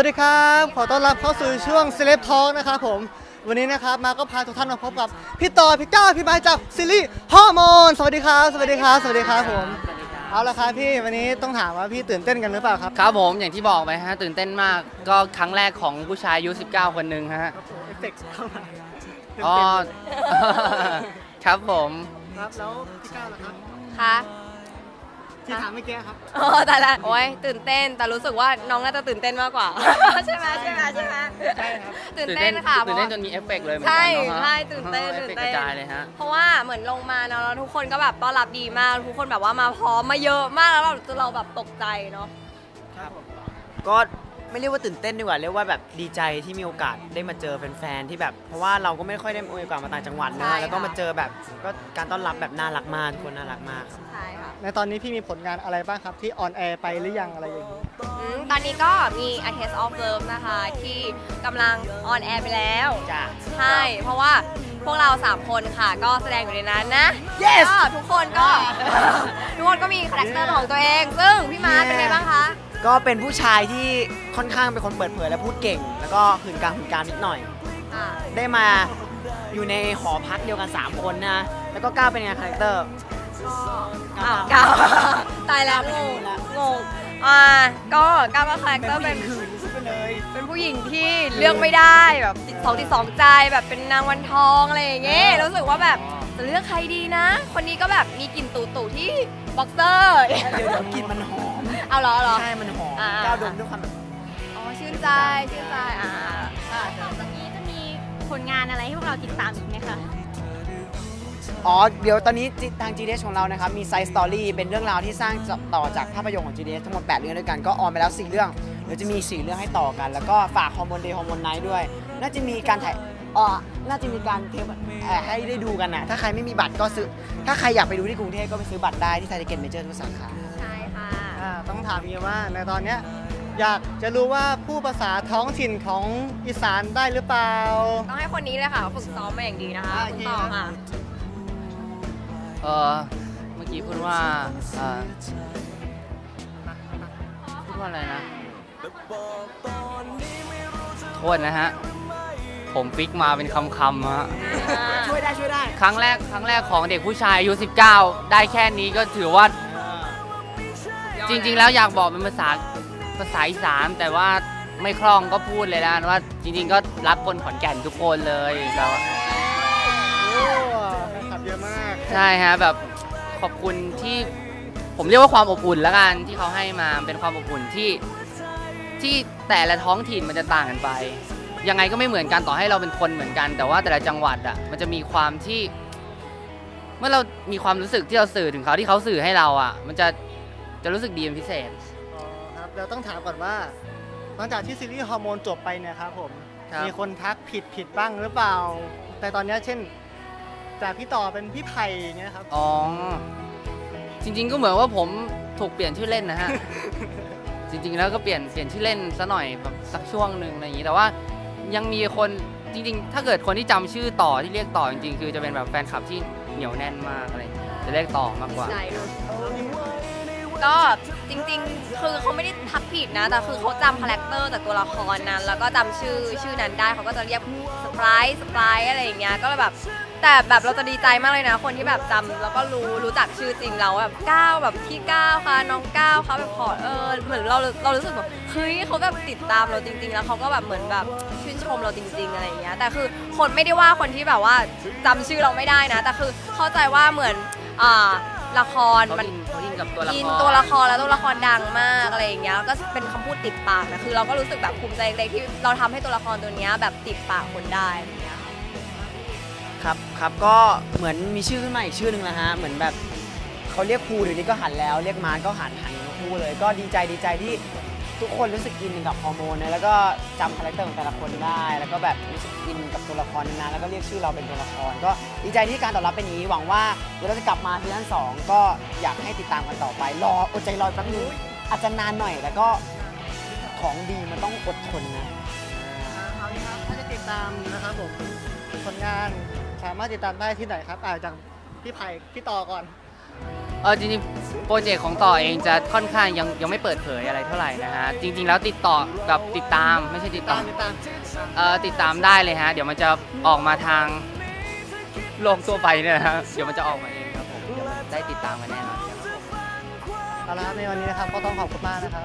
สวัสดีครับ ขอต้อนรับเข้าสู่ช่วง Celeb Talk นะครับผม วันนี้นะครับมาก็พาทุกท่านมาพบกับพี่ต่อพี่ก้าวพี่ไม้จากซีรีส์ฮอร์โมนสวัสดีครับ สวัสดีครับ สวัสดีครับผม เอาละครับพี่วันนี้ต้องถามว่าพี่ตื่นเต้นกันหรือเปล่าครับครับผมอย่างที่บอกไปฮะตื่นเต้นมากก็ครั้งแรกของผู้ชายอายุ19 คนหนึ่งฮะเอฟเฟกต์เข้ามาเต็มๆอ๋อครับผม ครับแล้วพี่ก้าวล่ะครับ ค่ะ ที่ถามเมื่อกี้ครับอ๋อแต่ละโอ้ยตื่นเต้น แต่รู้สึกว่าน้องน่าจะตื่นเต้นมากกว่า ใช่ไหมใช่ไหมใช่ไหมใช่ครับตื่นเต้นค่ะตื่นเต้นพจราะนมีเอฟเฟกต์เลยเหมือนใช่กันเนาะฮะใช่ตื่นเต้นออตื่เอนฟเฟกเต้ต์นกระจายเลยฮะเพราะว่าเหมือนลงมาเนาะแล้วทุกคนก็แบบต้อนรับดีมาก ทุกคนแบบว่ามาพร้อมมาเยอะมากแล้วเราจนเราแบบตกใจเนาะก็ ไม่เรียกว่าตื่นเต้นดีกว่าเรียกว่าแบบดีใจที่มีโอกาสได้มาเจอแฟนๆที่แบบเพราะว่าเราก็ไม่ค่อยได้มีโอกาสมาต่างจังหวัดใช่เนอะค่ะแล้วก็มาเจอแบบก็การต้อนรับแบบน่ารักมากทุกคนน่ารักมากครับใช่ค่ะในตอนนี้พี่มีผลงานอะไรบ้างครับที่ออนแอร์ไปหรือยังอะไรอย่างนี้อืมตอนนี้ก็มี A Taste of Love นะคะ ที่กำลังออนแอร์ไปแล้วจ้ะ ใช่เพราะว่าพวกเรา 3 คนค่ะ ก็แสดงอยู่ในนั้นนะ Yes ก็ทุกคนก็ ทุกคนก็มีคาแรคเตอร์ของตัวเอง ซึ่งพี่มาร์คเป็นไงบ้างคะ ก็เป็นผู้ชายที่ค่อนข้างเป็นคนเปิดเผยและพูดเก่ง แล้วก็หื่นกลางหื่นกลางนิดหน่อย อ่าได้มาอยู่ในหอพักเดียวกัน 3 คนนะ แล้วก็ก้าวเป็นไงคาแรคเตอร์ อ้าวก้าว ตายแล้วงงงงอ่าก็ก้าวก็คาแรคเตอร์เป็นหื่นขึ้น ไปเลยเป็นผู้หญิงที่เลือกไม่ได้แบบติดสองติดสองใจแบบเป็นนางวันทองอะไรอย่างเงี้ยรู้สึกว่าแบบจะเลือกใครดีนะ คนนี้ก็แบบมีกลิ่นตู่ตู่ๆที่บ็อกเซอร์เดี๋ยวเดี๋ยวกลินมันหอมเอาเหรอเหรอใช่มันหอมอ่าก้าวดมด้วยความแบบอ๋อชื่นใจชื่นใจอ่าอ่าจากนี้จะมีผลงานอะไรให้พวกเราติดตามอีกไหมคะอ๋อ เดี๋ยวตอนนี้ทาง GDS ของเรานะครับ มีไซส์สตอรี่เป็นเรื่องราวที่สร้างต่อจากภาพยนตร์ของ GDS ทั้งหมด 8 เรื่องด้วยกันก็ออนไปแล้ว 4 เรื่อง เดี๋ยวจะมี4เรื่องให้ต่อกัน แล้วก็ฝากฮอร์โมนเดย์ฮอร์โมนไนท์ด้วย น่าจะมีการถ่ายอ๋อน่าจะมีการเทปเอ่อให้ได้ดูกันนะถ้าใครไม่มีบัตรก็ซื้อ ถ้าใครอยากไปดูที่กรุงเทพก็ไปซื้อบัตรได้ที่ไทยทิเก็ตเมเจอร์ทุกสาขาใช่ค่ะอ่าต้องถามเฮียว่าในตอนเนี้ยอยากจะรู้ว่าผู้ภาษาท้องถิ่นของอีสานได้หรือเปล่า ต้องให้คนนี้เลยค่ะฝึกซ้อมมาอย่างดีนะคะอ่าคุณโอเคต่อครับค่ะเออเมื่อกี้พูดว่าเอ่อพูดว่าอะไรนะ โทษนะฮะ ผมฟิกมาเป็นคำๆฮะ ช่วยได้ช่วยได้ ครั้งแรกครั้งแรกของเด็กผู้ชายอายุ 19 ได้แค่นี้ก็ถือว่า จริง ๆ แล้วอยากบอกเป็นภาษาภาษาอีสานแต่ว่าไม่คล่องก็พูดเลยนะว่าจริง ๆ ก็รักคนขอนแก่นทุกคนเลยแบบโอ้แฟนคลับเยอะมาก ใช่ฮะแบบขอบคุณที่ผมเรียกว่าความอบอุ่นแล้วกันที่เขาให้มาเป็นความอบอุ่นที่ ที่แต่ละท้องถิ่นมันจะต่างกันไป ยังไงก็ไม่เหมือนกันต่อให้เราเป็นคนเหมือนกัน แต่ว่าแต่ละจังหวัดอะมันจะมีความที่ เมื่อเรามีความรู้สึกที่เราสื่อถึงเขาที่เขาสื่อให้เราอะ มันจะจะรู้สึกดีเป็นพิเศษอ๋อครับเราต้องถามก่อนว่าหลังจากที่ซีรีส์ฮอร์โมนจบไปเนี่ยครับผมครับ มีคนทักผิดผิดบ้างหรือเปล่า แต่ตอนเนี้ยเช่น จากพี่ต่อเป็นพี่ไผ่อย่างเงี้ยครับอ๋อจริงๆก็เหมือนว่าผมถูกเปลี่ยนชื่อเล่นนะฮะ จริง ๆ แล้วก็เปลี่ยนเปลี่ยนชื่อเล่นซะหน่อยแบบสักช่วงหนึ่งอะไรอย่างนี้ แต่ว่ายังมีคนจริง ๆ ถ้าเกิดคนที่จำชื่อต่อที่เรียกต่อจริงๆ คือจะเป็นแบบแฟนคลับที่เหนียวแน่นมากอะไรอย่างเงี้ยจะเรียกต่อมากกว่าใจเนอะก็จริงๆ คือเขาไม่ได้ทักผิดนะ แต่คือเขาจำคาแรคเตอร์จากตัวละครนั้น แล้วก็จำชื่อชื่อนั้นได้เขาก็จะเรียกสปายสปายอะไรอย่างเงี้ยก็เลยแบบ แต่แบบเราจะดีใจมากเลยนะ คนที่แบบจำแล้วก็รู้รู้จักชื่อจริงเราแบบก้าวแบบพี่ก้าวค่ะน้องก้าวค่ะแบบขอเออเหมือนเราเรารู้สึกแบบเฮ้ยเขาแบบติดตามเราจริง ๆ แล้วเขาก็แบบเหมือนแบบชื่นชมเราจริง ๆอะไรอย่างเงี้ยแต่คือคนไม่ได้ว่าคนที่แบบว่าจำชื่อเราไม่ได้นะ แต่คือเข้าใจว่าเหมือนอ่าละครเขามัน อินเขาอินกับตัวละครอินตัวละครแล้วตัวละครดังมากอะไรอย่างเงี้ยก็เป็นคำพูดติดปากนะคือเราก็รู้สึกแบบภูมิใจเล็กๆที่เราทำให้ตัวละครตัวเนี้ยแบบติดปากคนได้อะไรอย่างเงี้ย ครับครับก็เหมือนมีชื่อขึ้นมาอีกชื่อหนึ่งนะฮะเหมือนแบบเขาเรียกครูเดี๋ยวนี้ก็หันแล้ว เรียกมารก็หันหันทั้งคู่เลย ก็ดีใจดีใจที่ทุกคนรู้สึกอินกับฮอร์โมนนะแล้วก็จำคาแรคเตอร์ของแต่ละคนได้ แล้วก็แบบรู้สึกอินกับตัวละครนั้นแล้วก็เรียกชื่อเราเป็นตัวละคร ก็ดีใจที่การตอบรับเป็นอย่างนี้หวังว่าเดี๋ยวเราจะกลับมาซีซั่นสองก็อยากให้ติดตามกันต่อไป รออดใจรอแป๊บนึงอาจจะนานหน่อยแต่ก็ของดีมันต้องอดทนนะคราวนี้ครับถ้าจะติดตามนะครับผมผลงาน สามารถติดตามได้ที่ไหนครับอ่าจากพี่ไผ่พี่ต่อก่อนกเออจริงๆโปรเจกต์ของต่อเองจะค่อนข้างยังยังไม่เปิดเผยอะไรเท่าไหร่นะฮะจริง ๆ แล้วติดต่อกับติดตามไม่ใช่ติดต่อติดตามเออติดตามได้เลยฮะเดี๋ยวมันจะออกมาทางโลกทั่วไปเนี่ยนะฮะเดี๋ยวมันจะออกมาเองครับผมเดี๋ยวได้ติดตามกันแน่นอนครับเอาละครับในวันนี้นะครับก็ต้องขอบคุณมากนะครับ